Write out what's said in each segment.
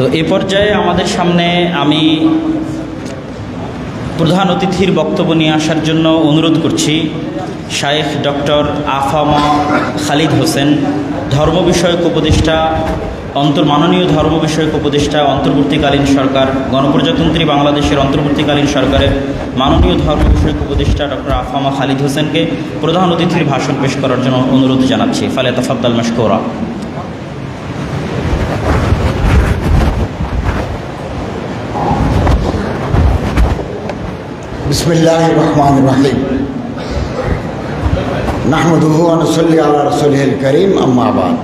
তো এ পর্যায়ে আমাদের সামনে আমি প্রধান অতিথির বক্তব্য নিয়ে আসার জন্য অনুরোধ করছি শায়েখ ডক্টর আফামা খালিদ হোসেন, ধর্ম বিষয়ক উপদেষ্টা, অন্তর মাননীয় ধর্ম বিষয়ক উপদেষ্টা, অন্তর্বর্তীকালীন সরকার, গণপ্রজাতন্ত্রী বাংলাদেশের অন্তর্বর্তীকালীন সরকারের মাননীয় ধর্ম বিষয়ক উপদেষ্টা ডক্টর আফামা খালিদ হোসেনকে প্রধান অতিথির ভাষণ পেশ করার জন্য অনুরোধ জানাচ্ছি। ফালে তাফাদ্দাল মশকোরা। بسم الله الرحمن الرحيم نحمده ونصلي على رسوله الكريم أما بعد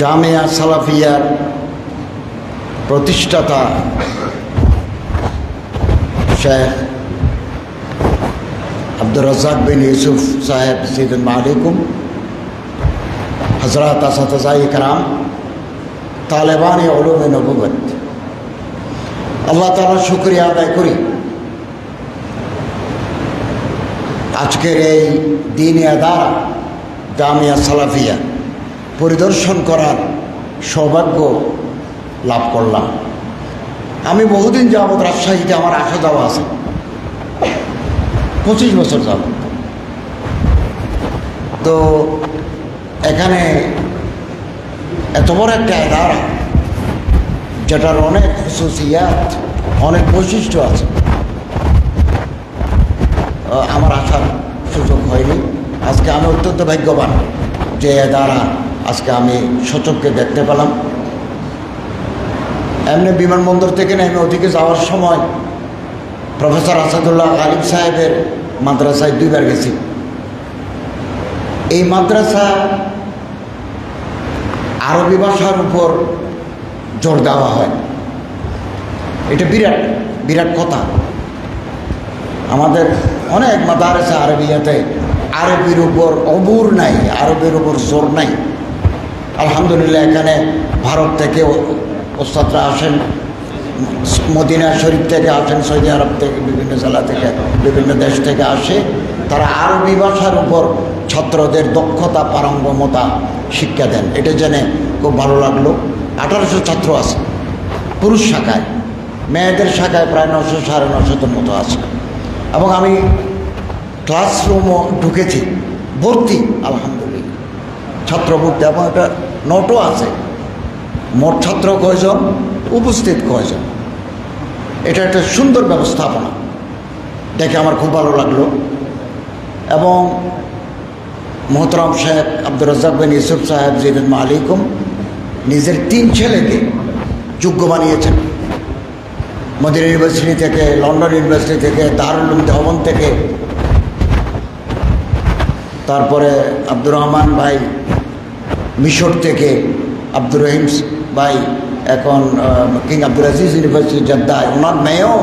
জামিয়া সালাফিয়ার প্রতিষ্ঠাতা শেখ আব্দুর রাজাক বিন ইউসুফ সাহেব সিদুল মালিকুম হজরত আসাতাই কারাম তালেবান ওলুম নবুবত আল্লাহ তালার শুক্রিয়া আদায় করি। আজকের এই দিন দ্বারা জামিয়া সালাফিয়া পরিদর্শন করার সৌভাগ্য লাভ করলাম। আমি বহুদিন যাবৎ রাজশাহীতে আমার আসা যাওয়া আছে। পঁচিশ বছর যাব তো এখানে এত বড় একটা এদারা যেটার অনেক খুশুসিয়াত অনেক বৈশিষ্ট্য আছে। আমার আসার সুযোগ হয়নি। আজকে আমি অত্যন্ত ভাগ্যবান যে দ্বারা আজকে আমি সচককে দেখতে পেলাম। এমনি বিমানবন্দর থেকে নেমে ওদিকে যাওয়ার সময় প্রফেসর আসাদুল্লাহ আলিম সাহেবের মাদ্রাসায় দুইবার গেছি। এই মাদ্রাসা আরবি ভাষার উপর জোর দেওয়া হয়। এটা বিরাট বিরাট কথা। আমাদের অনেক মাদারেসা আরবিয়াতে আরবির উপর অবুর নাই, আরবের উপর জোর নাই। আলহামদুলিল্লাহ, এখানে ভারত থেকে ওস্তাদরা আসেন, মদিনা শরীফ থেকে আসেন, সৌদি আরব থেকে, বিভিন্ন জেলা থেকে, বিভিন্ন দেশ থেকে আসে। তারা আরবি ভাষার উপর ছাত্রদের দক্ষতা, পারঙ্গমতা শিক্ষা দেন। এটা জেনে খুব ভালো লাগল। আঠারোশো ছাত্র আছে। পুরুষ শাখায়। মেয়েদের শাখায় প্রায় নশো, সাড়ে নশোর মতো আছে। এবং আমি ক্লাসরুমও ঢুকেছি। ভর্তি, আলহামদুলিল্লাহ। ছাত্র ভর্তি। এবং একটা নোটও আছে। মোট ছাত্র কয়জন? উপস্থিত কয়জন? এটা একটা সুন্দর ব্যবস্থাপনা। দেখে আমার খুব ভালো লাগল। এবং মোহতরম সাহেব আব্দুর রাজ্জাক বিন ইউসুফ সাহেব জিদুল মালিকুম নিজের তিন ছেলেকে যোগ্য বানিয়েছেন। মদিনা ইউনিভার্সিটি থেকে লন্ডন ইউনিভার্সিটি থেকে দারুল দেওবন থেকে। তারপরে আব্দুর রহমান ভাই মিশর থেকে, আব্দুর রহিম ভাই এখন কিং আব্দুল আজিজ ইউনিভার্সিটি জদ্দায়। ওনার মেয়েও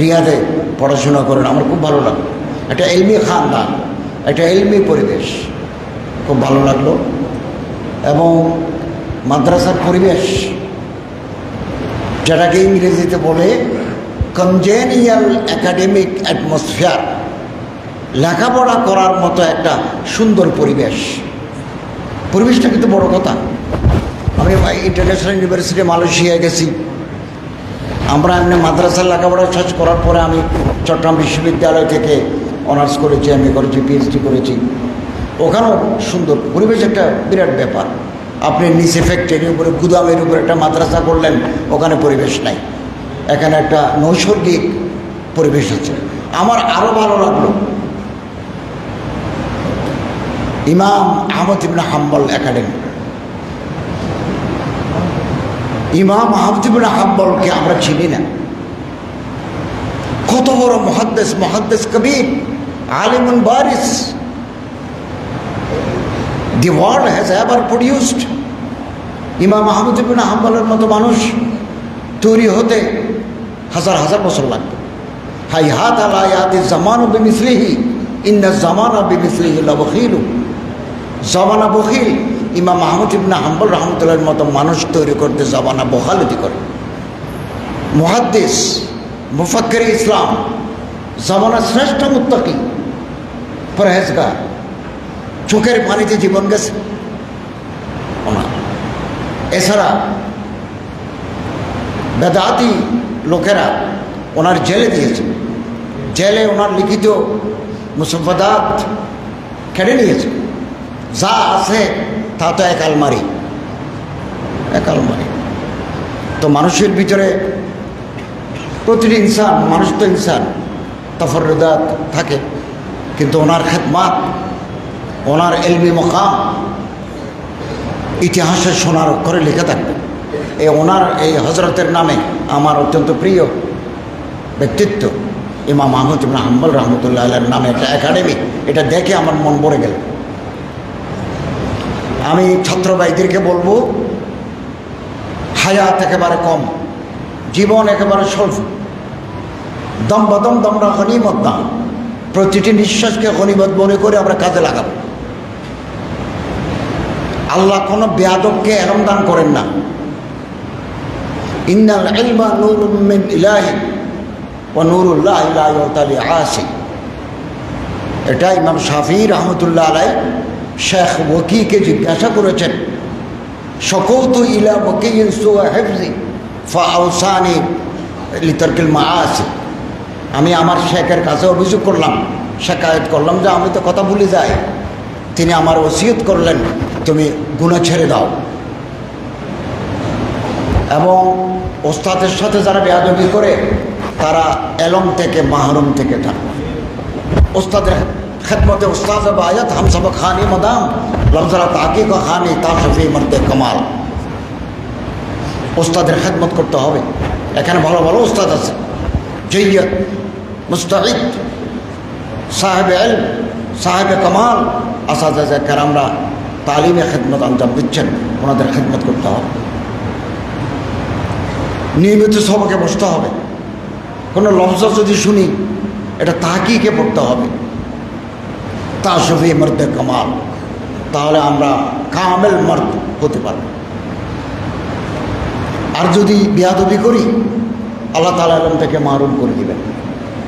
রিয়াদে পড়াশোনা করেন। আমার খুব ভালো লাগল। একটা এলমি খানদান, একটা এলমি পরিবেশ। খুব ভালো লাগল। এবং মাদ্রাসার পরিবেশ যেটাকে ইংরেজিতে বলে কনজেনিয়াল একাডেমিক অ্যাটমসফিয়ার লেখাপড়া করার মতো একটা সুন্দর পরিবেশ। পরিবেশটা কিন্তু বড় কথা। আমি ইন্টারন্যাশনাল ইউনিভার্সিটি মালয়েশিয়ায় গেছি। আমরা এমনি মাদ্রাসার লেখাপড়া শেষ করার পরে আমি চট্টগ্রাম বিশ্ববিদ্যালয় থেকে অনার্স করেছি, এম করেছি, পিএইচডি করেছি। ওখানেও সুন্দর পরিবেশ একটা বিরাট ব্যাপার। আপনি নিচে ফ্যাক্টরির উপরে, গুদামের উপরে একটা মাদ্রাসা করলেন, ওখানে পরিবেশ নাই। এখানে একটা নৈসর্গিক পরিবেশ আছে। আমার আরও ভালো লাগল। ইমাম আহমদ ইবনা হাম্বল একাডেমি। ইমাম আহমদ ইবনা হাম্বলকে আমরা চিনি না। কত বড় মহাদ্দেশ মহাদ্দেশ কবির আলিমুন বারিস। The world has ever produced Imam Ahmad ibn হাম্বলের মতো মানুষ তৈরি হতে হাজার হাজার বছর লাগবে। হাই হাত আলা ইয়াদি জামানু বিমিসলিহি, ইন্না জামানা বিমিসলিহি লবখিলু। জমানা বখিল, ইমাম মাহমুদ ইবনা হাম্বল রহমতুল্লাহর মতো মানুষ তৈরি করতে জমানা বহালতি করে। মুহাদ্দিস, মুফাক্কের ইসলাম জমানা শ্রেষ্ঠ মুত্তাকি, পরহেজগার। চোখের পানিতে জীবন গেছে। ওনার এছাড়া বেদাতি লোকেরা ওনার জেলে দিয়েছে। জেলে ওনার লিখিত মুসফদাত কেড়ে নিয়েছে। যা আছে তা তো এক আলমারি। এক আলমারি। তো মানুষের ভিতরে প্রতিটি ইনসান মানুষ তো ইনসান তফরদাত থাকে। কিন্তু ওনার খেদমাত ওনার এলবি মকাম ইতিহাসে সোনার অক্ষরে লিখে থাকবে। এই ওনার এই হজরতের নামে আমার অত্যন্ত প্রিয় ব্যক্তিত্ব ইমাম আহমদ ইবনা হাম্বল রহমতুল্লাহ আল্লাহর নামে একটা একাডেমি। এটা দেখে আমার মন ভরে গেল। আমি ছাত্র ভাইদেরকে বলব, হায়াত একেবারে কম, জীবন একেবারে স্বল্প, দম বদম দমরা গনিমত দাম প্রতিটি নিঃশ্বাসকে গনিমত মনে করে আমরা কাজে লাগাবো। আল্লাহ কোনো বেয়াদবকে এরম দান করেন না। ইন্নাল ইলমা নূরুম মিন ইলাহি ও নুরুল্লাহ ইলাহি আসি এটা ইমাম শাফি রহমতুল্লাহ আলাই শেখ ওকিকে জিজ্ঞাসা করেছেন সকৌত ইলা ওকিন সুয়া হেফজি ফা আউসানি লিতর্কিল মা আসি আমি আমার শেখের কাছে অভিযোগ করলাম, শেখায়ত করলাম যে আমি তো কথা ভুলে যাই। তিনি আমার ওসিয়ত করলেন। তুমি গুণা ছেড়ে দাও। এবং ওস্তাদের সাথে যারা বেয়াদবি করে, তারা এলম থেকে, মাহরুম থেকে থাকে। ওস্তাদের খেদমতে উস্তাদ বায়াত হাম সব খানি মদাম, লফজরা তাকি কো খানি, তা শফি মর্দে কমাল। ওস্তাদের খেদমত করতে হবে। এখানে ভালো ভালো ওস্তাদ আছে। জৈয়ত মুস্তাহিদ সাহেব এল, সাহেব কামাল, আসাদ কারামরা তালিমে খেদমত আঞ্জাম দিচ্ছেন, ওনাদের খেদমত করতে হবে। নিয়মিত সবকে বসতে হবে। কোনো লফজ যদি শুনি, এটা তাহাকিকে পড়তে হবে। তা শফি মর্দে কামাল, তাহলে আমরা কামেল মর্দ হতে পারব। আর যদি বিয়াদবি করি, আল্লাহ তালা আলম থেকে মারুম করে দিবেন।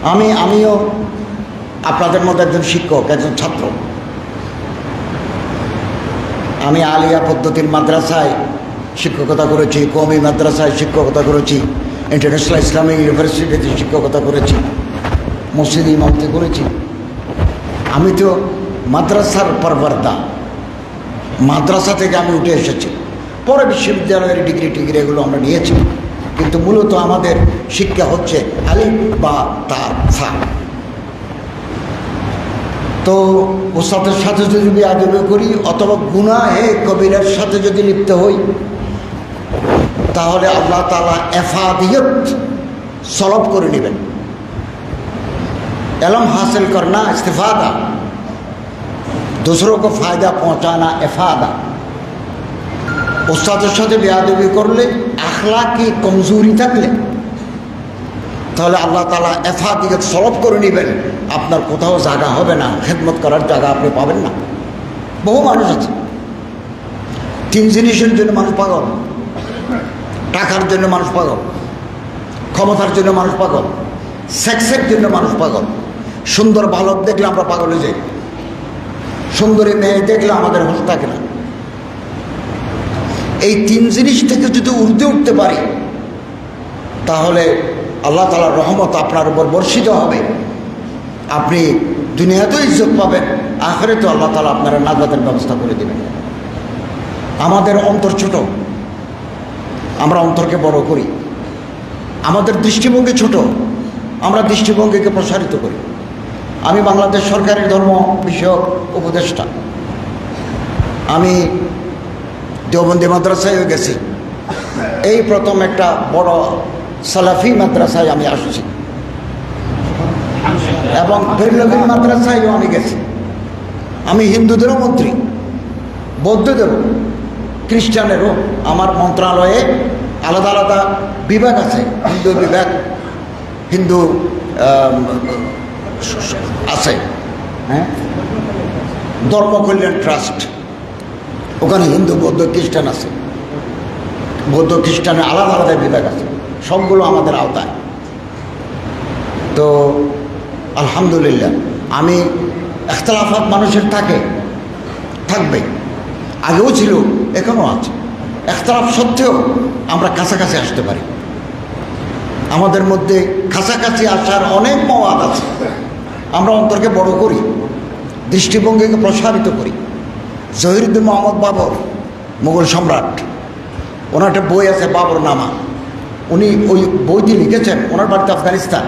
আমি, আমিও আপনাদের মধ্যে একজন শিক্ষক, একজন ছাত্র। আমি আলিয়া পদ্ধতির মাদ্রাসায় শিক্ষকতা করেছি কমি মাদ্রাসায় শিক্ষকতা করেছি ইন্টারন্যাশনাল ইসলামিক ইউনিভার্সিটিতে শিক্ষকতা করেছি, মসজিদ ইমামতি করেছি। আমি তো মাদ্রাসার পরবর্তা। মাদ্রাসা থেকে আমি উঠে এসেছি। পরে বিশ্ববিদ্যালয়ের ডিগ্রি টিগ্রি এগুলো আমরা নিয়েছি। কিন্তু মূলত আমাদের শিক্ষা হচ্ছে আলিফ বা তার ফা তো ওস্তাদের সাথে যদি বেয়াদবি করি অথবা গুনাহে কবিরের সাথে যদি লিপ্ত হই তাহলে আল্লাহ তালা এফাদিয়ত সলভ করে নেবেন एलम हासिल करना इस्तीफादा दूसरों को फ़ायदा पहुंचाना इफादा ওস্তাদের সাথে বেয়াদবি করলে আখলাকি কমজোরি থাকলে তাহলে আল্লাহ তালা এফাদিয়ত সলভ করে নেবেন। আপনার কোথাও জায়গা হবে না, খেদমত করার জায়গা আপনি পাবেন না। বহু মানুষ আছে। তিন জিনিসের জন্য মানুষ পাগল, টাকার জন্য মানুষ পাগল, ক্ষমতার জন্য মানুষ পাগল, সেক্সের জন্য মানুষ পাগল। সুন্দর বালক দেখলে আমরা পাগল যাই। সুন্দরী মেয়ে দেখলে আমাদের হুঁশ থাকে না। এই তিন জিনিস থেকে যদি উর্ধে উঠতে পারি, তাহলে আল্লাহ তালার রহমত আপনার উপর বর্ষিত হবে। আপনি দুনিয়াতেও ইজ্জত পাবেন আখরে তো আল্লাহ তালা আপনারা নাজাতের ব্যবস্থা করে দেবেন। আমাদের অন্তর ছোট, আমরা অন্তরকে বড় করি। আমাদের দৃষ্টিভঙ্গি ছোট, আমরা দৃষ্টিভঙ্গিকে প্রসারিত করি। আমি বাংলাদেশ সরকারের ধর্ম বিষয়ক উপদেষ্টা। আমি দেওবন্দি মাদ্রাসায়ও গেছি। এই প্রথম একটা বড় সালাফি মাদ্রাসায় আমি আসছি। এবং বেরলবিন মাদ্রাসায়ও আমি গেছি। আমি হিন্দুদেরও মন্ত্রী, বৌদ্ধদেরও, খ্রিস্টানেরও। আমার মন্ত্রণালয়ে আলাদা আলাদা বিভাগ আছে, হিন্দু বিভাগ, হিন্দু আছে। হ্যাঁ? ধর্ম কল্যাণ ট্রাস্ট। ওখানে হিন্দু, বৌদ্ধ, খ্রিস্টান আছে। বৌদ্ধ, খ্রিস্টানের আলাদা আলাদা বিভাগ আছে। সবগুলো আমাদের আওতায়। তো, আলহামদুলিল্লাহ, আমি এখতলাফাত মানুষের থাকে, থাকবে। আগেও ছিল, এখনও আছে। একতলাপ সত্ত্বেও আমরা কাছাকাছি আসতে পারি। আমাদের মধ্যে কাছাকাছি আসার অনেক মওয়াদ আছে। আমরা অন্তরকে বড় করি, দৃষ্টিভঙ্গিকে প্রসারিত করি। জহিরুদ্দিন মোহাম্মদ বাবর, মুঘল সম্রাট। ওনার একটা বই আছে, বাবর নামা। উনি ওই বইটি লিখেছেন, ওনার বাড়িতে আফগানিস্তান।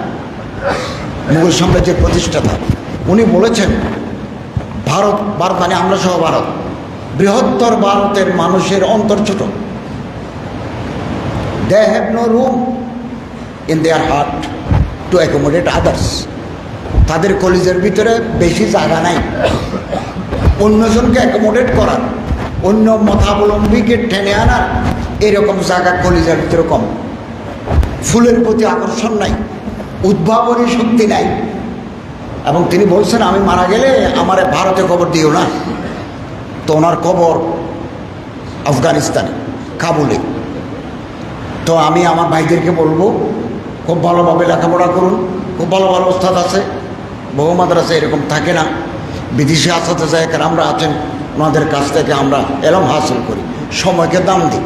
মুঘল সাম্রাজ্যের প্রতিষ্ঠাতা। উনি বলেছেন, ভারত ভারত মানে আমরা সহ ভারত। বৃহত্তর ভারতের মানুষের অন্তর ছোট। They have no room in their heart to accommodate others তাদের কলিজের ভিতরে বেশি জায়গা নাই। অন্যজনকে অ্যাকোমোডেট করার, অন্য মতাবলম্বীকে টেনে আনার, এরকম জায়গা কলিজার ভিতরে কম। ফুলের প্রতি আকর্ষণ নাই, উদ্ভাবনী শক্তি নাই। এবং তিনি বলছেন, আমি মারা গেলে আমার ভারতে কবর দিও না। তো ওনার কবর আফগানিস্তানে, কাবুলে। তো আমি আমার ভাইদেরকে বলব, খুব ভালোভাবে লেখাপড়া করুন, খুব ভালো ভালো ওস্তাদ আছে, বহু মাদ্রাসা এরকম থাকে না। বিদেশি আসাতে যায় আমরা আছেন, ওনাদের কাছ থেকে আমরা এলম হাসিল করি। সময়কে দাম দিই।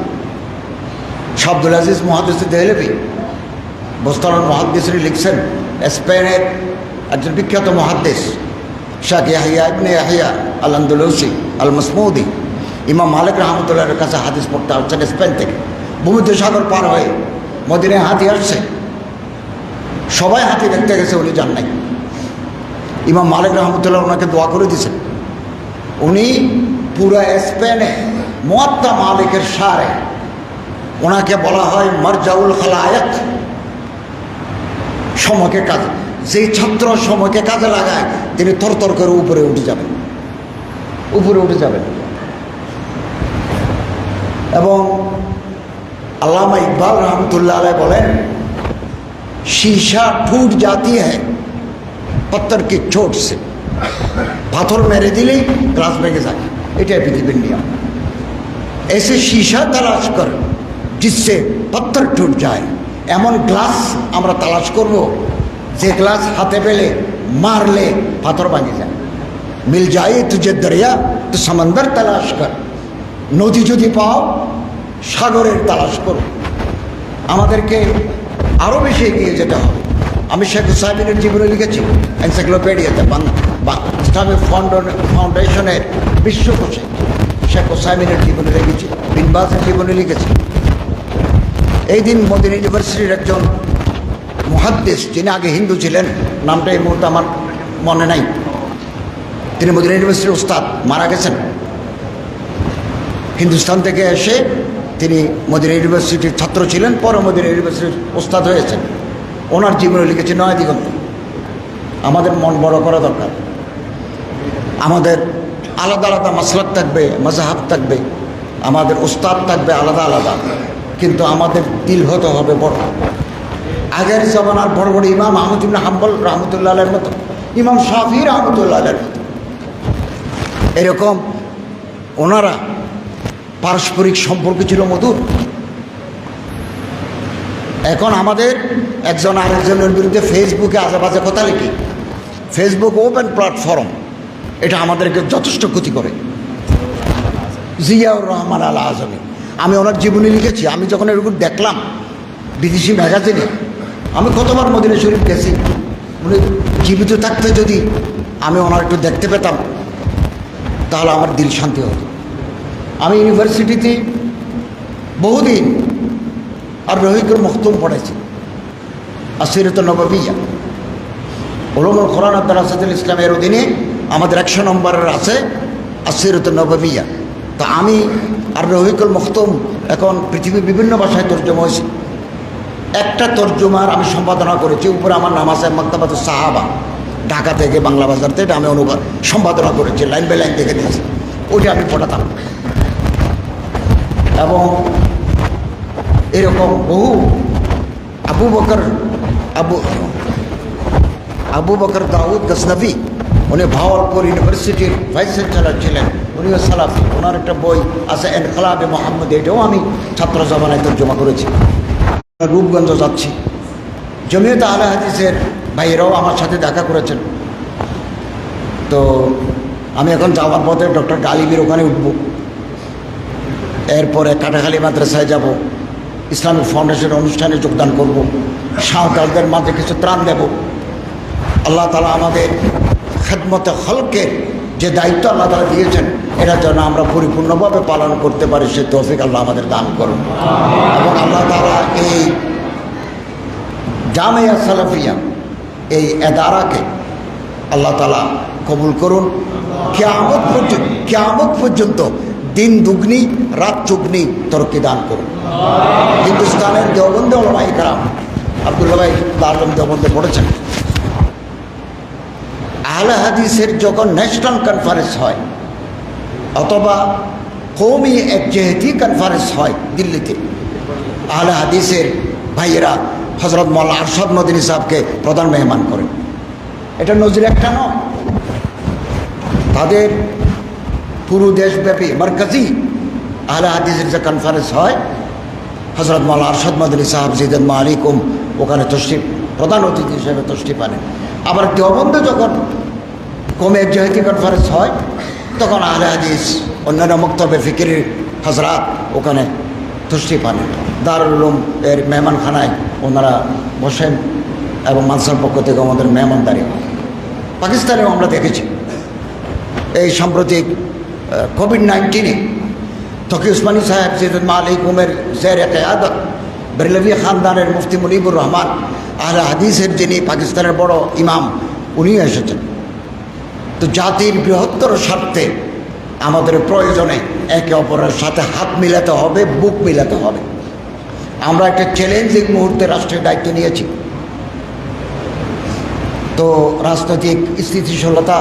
শাব্দুল আজিজ মহাদিস দেহলেবি বোস্তানুল মহাদ্দিসরি লিখছেন স্পেনের একজন বিখ্যাত মহাদ্দেশ শাহ ইয়াহিয়া ইবনে ইয়াহিয়া আল আন্দুলসি আল মসমৌদি ইমাম মালিক রহমতুল্লাহের কাছে হাদিস পড়তে আসছেন স্পেন থেকে। ভূমিতে সাগর পার হয়ে মদিনায় হাতি আসছে। সবাই হাতি দেখতে গেছে, উনি যান নাই। ইমাম মালিক রহমতুল্লাহ ওনাকে দোয়া করে দিয়েছেন। উনি পুরো স্পেনে মোয়াত্তা মালিকের সারে, ওনাকে বলা হয় মরজাউল খালায়ক। সময়কে কাজে যেই ছাত্র সময়কে কাজে লাগায় তিনি তরতর করে উপরে উঠে যাবেন উপরে উঠে যাবেন এবং আল্লামা ইকবাল রহমতুল্লাহ আলাই বলেন शीशा टूट जाती है पत्थर की चोट से পাথর মেরে দিলেই গ্লাস ভেঙে যায় এটাই পৃথিবীর নিয়ম ऐसे शीशा तलाश कर जिससे पत्थर टूट जाए এমন গ্লাস আমরা তালাশ করব, যে গ্লাস হাতে পেলে, মারলে পাথর ভাঙে যায়। মিল যায় তুঝে দরিয়া, তো সমন্দর তালাশ কর। নদী যদি পাও, সাগরের তালাশ করো। আমাদেরকে আরও বেশি এগিয়ে যেতে হবে। আমি শেখ হুসাইনের জীবনে লিখেছি এনসাইক্লোপিডিয়াতে ইসলামিক ফাউন্ডেশনের বিশ্বকোষে। শেখ হুসাইনের জীবনে লিখেছি, বিনবাসের জীবনে লিখেছি। এই দিন মদিনা ইউনিভার্সিটির একজন মহাদ্দেশ যিনি আগে হিন্দু ছিলেন, নামটা এই মুহূর্তে আমার মনে নাই। তিনি মদিনা ইউনিভার্সিটির উস্তাদ মারা গেছেন। হিন্দুস্তান থেকে এসে তিনি মদিনা ইউনিভার্সিটির ছাত্র ছিলেন, পরে মদিনা ইউনিভার্সিটির ওস্তাদ হয়েছেন। ওনার জীবনে লিখেছে নয় দিগন্ত। আমাদের মন বড় করা দরকার। আমাদের আলাদা আলাদা মাসলাক থাকবে মজাহাব থাকবে, আমাদের উস্তাদ থাকবে আলাদা আলাদা। কিন্তু আমাদের দিল হতে হবে বড়। আগের জমানার বড় বড় ইমাম আহমদুল্লাহ হাম্বল রহমতুল্লাহের মতো, ইমাম শাফি রহমতুল্লাহ আলের মতো। এরকম ওনারা পারস্পরিক সম্পর্ক ছিল মধুর। এখন আমাদের একজন আরেকজনের বিরুদ্ধে ফেসবুকে আজেবাজে কথা লিখি। ফেসবুক ওপেন প্ল্যাটফর্ম, এটা আমাদেরকে যথেষ্ট ক্ষতি করে। জিয়াউর রহমান আল আজমি আমি ওনার জীবনী লিখেছি, আমি যখন এরকম দেখলাম বিদেশি ম্যাগাজিনে, আমি কতবার মদিনা শরীফ গেছি, উনি জীবিত থাকতে যদি আমি ওনার একটু দেখতে পেতাম, তাহলে আমার দিল শান্তি হতো। আমি ইউনিভার্সিটিতে বহুদিন আর রহিকুর মখতুম পড়েছি আসিরত নবাবিয়া। ওলমুল কোরআন আব্দুল আসাদুল ইসলামের অধীনে আমাদের একশো নম্বরের আছে আসিরত নবাবিয়া। তা আমি আর রহিকুল মখতুম এখন পৃথিবীর বিভিন্ন ভাষায় তর্জমা হয়েছে। একটা তর্জমার আমি সম্পাদনা করেছি, উপরে আমার নাম আছে মক্তাবাদ সাহাবা। ঢাকা থেকে বাংলা বাজার থেকে আমি অনুবাদ সম্পাদনা করেছি, লাইন বাই লাইন দেখে দিয়েছি ওইটা আমি পড়াতাম। এবং এরকম বহু আবু বকর, আবু আবু বকর দাউদ উনি ভাওয়ালপুর ইউনিভার্সিটির ভাইস চ্যান্সেলার ছিলেন। উনিও সালাফি, ওনার একটা বই আছে এনকলাবে মোহাম্মদ, এটাও আমি ছাত্র জমানায় তর্জমা করেছি। রূপগঞ্জ যাচ্ছি। জমিয়ত আলে হাদিসের ভাইয়েরাও আমার সাথে দেখা করেছেন। তো আমি এখন যাওয়ার পথে ডক্টর গালিবের ওখানে উঠব। এরপরে কাটাখালী মাদ্রাসায় যাব। ইসলামিক ফাউন্ডেশন অনুষ্ঠানে যোগদান করব। সাঁওতালদের মাঝে কিছু ত্রাণ দেব। আল্লাহ তালা আমাদের খেদমতে হলকের যে দায়িত্ব আল্লাহ তালা দিয়েছেন এটা যেন আমরা পরিপূর্ণভাবে পালন করতে পারি, সে তৌফিক আল্লাহ আমাদের দান করুন। এবং আল্লাহ তালা এই জামিয়া সালাফিয়া এই এদারাকে আল্লাহ তালা কবুল করুন। কেয়ামত পর্যন্ত কেয়ামত পর্যন্ত দিন দুগ্নি, রাত চুগ্নি তরকি দান করুন। হিন্দুস্তানের দেওবন্দে ওলামাই কারাম আবদুল্লা ভাই দারুম দেওবন্দে পড়েছেন। আহলে হাদিসের যখন ন্যাশনাল কনফারেন্স হয় অথবা কৌমি একজেহেতি কনফারেন্স হয় দিল্লিতে। আহলে হাদিসের ভাইয়েরা হজরত মোল্লা আরশদ মদিনী সাহেবকে প্রধান মেহমান করেন। এটা নজির একটা নয়। তাদের পুরো দেশব্যাপী মার্কাজি আহলে হাদিসের যে কনফারেন্স হয় হজরত মাল আরশদ মদিনী সাহেব জিদেন মালিকুম, ওখানে তষ্টিপ প্রধান অতিথি হিসেবে তষ্টি পানেন আবার দেওবন্দে যখন কমে জেহেতি কনফারেন্স হয় তখন আহলে হাদিস অন্যান্য মক্তবে ফিকির হজরাত ওখানে তুষ্টি পানেন দারুল উলুম এর মেহমানখানায় ওনারা বসেন এবং মানসার পক্ষ থেকে আমাদের মেহমানদারি হয়। পাকিস্তানেও আমরা দেখেছি। এই সাম্প্রতিক কোভিড নাইন্টিনে তকি উসমানী সাহেব জিদুল মালিক উমের জের কেয়াদত, বেরলভি খানদানের মুফতি মুনিবুর রহমান, আহলে হাদিসের যিনি পাকিস্তানের বড় ইমাম, উনিও এসেছেন। তো জাতির বৃহত্তর স্বার্থে আমাদের প্রয়োজনে একে অপরের সাথে হাত মিলাতে হবে, বুক মিলাতে হবে। আমরা একটা চ্যালেঞ্জিং মুহূর্তে রাষ্ট্রের দায়িত্ব নিয়েছি। তো রাজনৈতিক স্থিতিশীলতা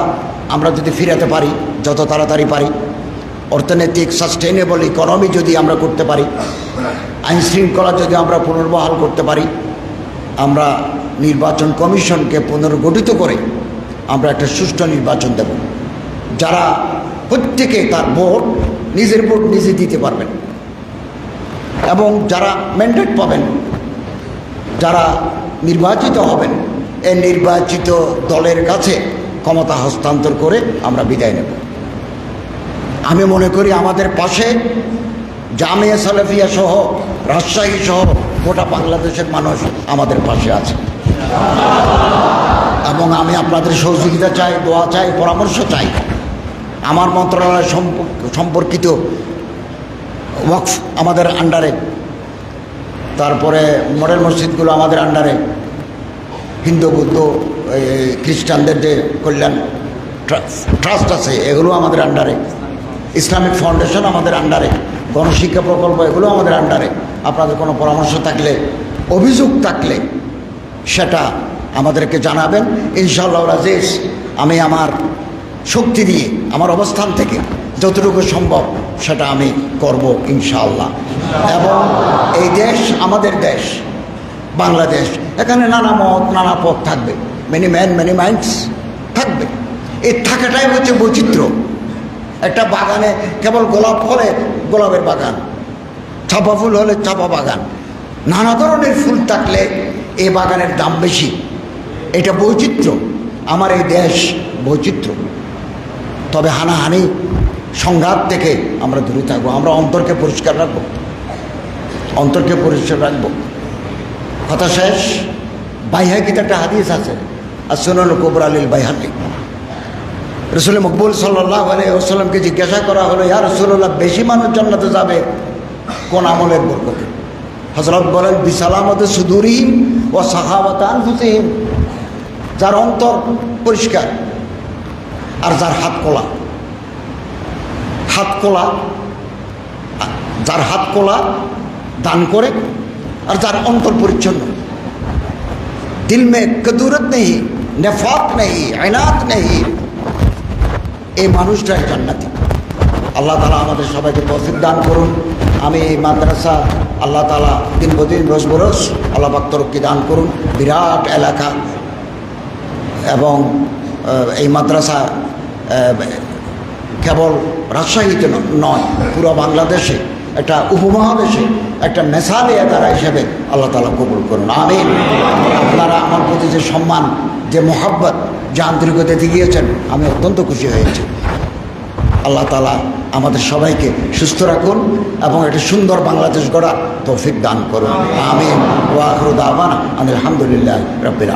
আমরা যদি ফিরাতে পারি, যত তাড়াতাড়ি পারি, অর্থনৈতিক সাস্টেনেবল ইকোনমি যদি আমরা করতে পারি, আইন শৃঙ্খলা যদি আমরা পুনর্বহাল করতে পারি, আমরা নির্বাচন কমিশনকে পুনর্গঠিত করে আমরা একটা সুষ্ঠু নির্বাচন দেব। যারা প্রত্যেকে তার ভোট, নিজের ভোট নিজে দিতে পারবেন। এবং যারা ম্যান্ডেট পাবেন, যারা নির্বাচিত হবেন, এই নির্বাচিত দলের কাছে ক্ষমতা হস্তান্তর করে আমরা বিদায় নেব। আমি মনে করি আমাদের পাশে জামিয়া সালেফিয়া সহ, রাজশাহী সহ গোটা বাংলাদেশের মানুষ আমাদের পাশে আছে। এবং আমি আপনাদের সহযোগিতা চাই, দোয়া চাই, পরামর্শ চাই। আমার মন্ত্রণালয় সম্পর্ক- সম্পর্কিত ওয়াকফ আমাদের আন্ডারে। তারপরে মডেল মসজিদগুলো আমাদের আন্ডারে। হিন্দু, বৌদ্ধ খ্রিস্টানদের যে কল্যাণ ট্রাস্ট আছে, এগুলো আমাদের আন্ডারে। ইসলামিক ফাউন্ডেশন আমাদের আন্ডারে। গণশিক্ষা প্রকল্প, এগুলো আমাদের আন্ডারে। আপনাদের কোনো পরামর্শ থাকলে, অভিযোগ থাকলে, সেটা আমাদেরকে জানাবেন, ইনশাআল্লাহ রাজেশ, আমি আমার শক্তি দিয়ে, আমার অবস্থান থেকে যতটুকু সম্ভব সেটা আমি করব, ইনশাআল্লাহ। এবং এই দেশ আমাদের দেশ, বাংলাদেশ, এখানে নানা মত, নানা পথ থাকবে মেনি ম্যান মেনি মাইন্ডস থাকবে। এই থাকাটাই হচ্ছে বৈচিত্র্য। একটা বাগানে কেবল গোলাপ হলে গোলাপের বাগান, চাপা ফুল হলে চাপা বাগান, নানা ধরনের ফুল থাকলে এই বাগানের দাম বেশি। এটা বৈচিত্র্য। আমার এই দেশ বৈচিত্র্য। তবে হানাহানি সংঘাত থেকে আমরা দূরে থাকব, আমরা অন্তরকে পরিষ্কার রাখব। অন্তরকে পরিষ্কার রাখব। কথা শেষ? বাইহাকিতে একটা হাদিস আছে, আর সুনল কবর আলীল বাইহাকি। রসুল মকবুল সাল্লাহ আলাইসাল্লামকে জিজ্ঞাসা করা হলো, ইয়া রসুল্লাহ বেশি মানুষ জান্নাতে যাবে কোন আমলের বরকতে হজরত বলেন, বিসালামত সুদুরহীন ও সাহাবতান হুসিহীন যার অন্তর পরিষ্কার আর যার হাত কোলা হাত কোলা যার হাত কোলা দান করে আর যার অন্তর পরিচ্ছন্ন। দিল মে কদুরত নেই নেফাক নেই আয়নাত নেই। এই মানুষটাই জান্নাতি। আল্লাহ তালা আমাদের সবাইকে তৌফিক দান করুন। আমি এই মাদ্রাসা আল্লাহ তালা দিন বদিন রোজ বরস আল্লাহ বাক্তরক্কি দান করুন। বিরাট এলাকা। এবং এই মাদ্রাসা কেবল রাজশাহীতে নয়, পুরো বাংলাদেশে একটা উপমহাদেশে একটা মেসালে তারা হিসেবে আল্লাহ তালা কবুল করুন। আমিন। আপনারা আমার প্রতি যে সম্মান, যে মোহাব্বত, যে আন্তরিকতা দিয়েছেন আমি অত্যন্ত খুশি হয়েছি। আল্লাহ তালা আমাদের সবাইকে সুস্থ রাখুন এবং একটা সুন্দর বাংলাদেশ গড়া তৌফিক দান করুন। আমিন। ওয়াখরুদ আবান আলহামদুলিল্লাহ রবিল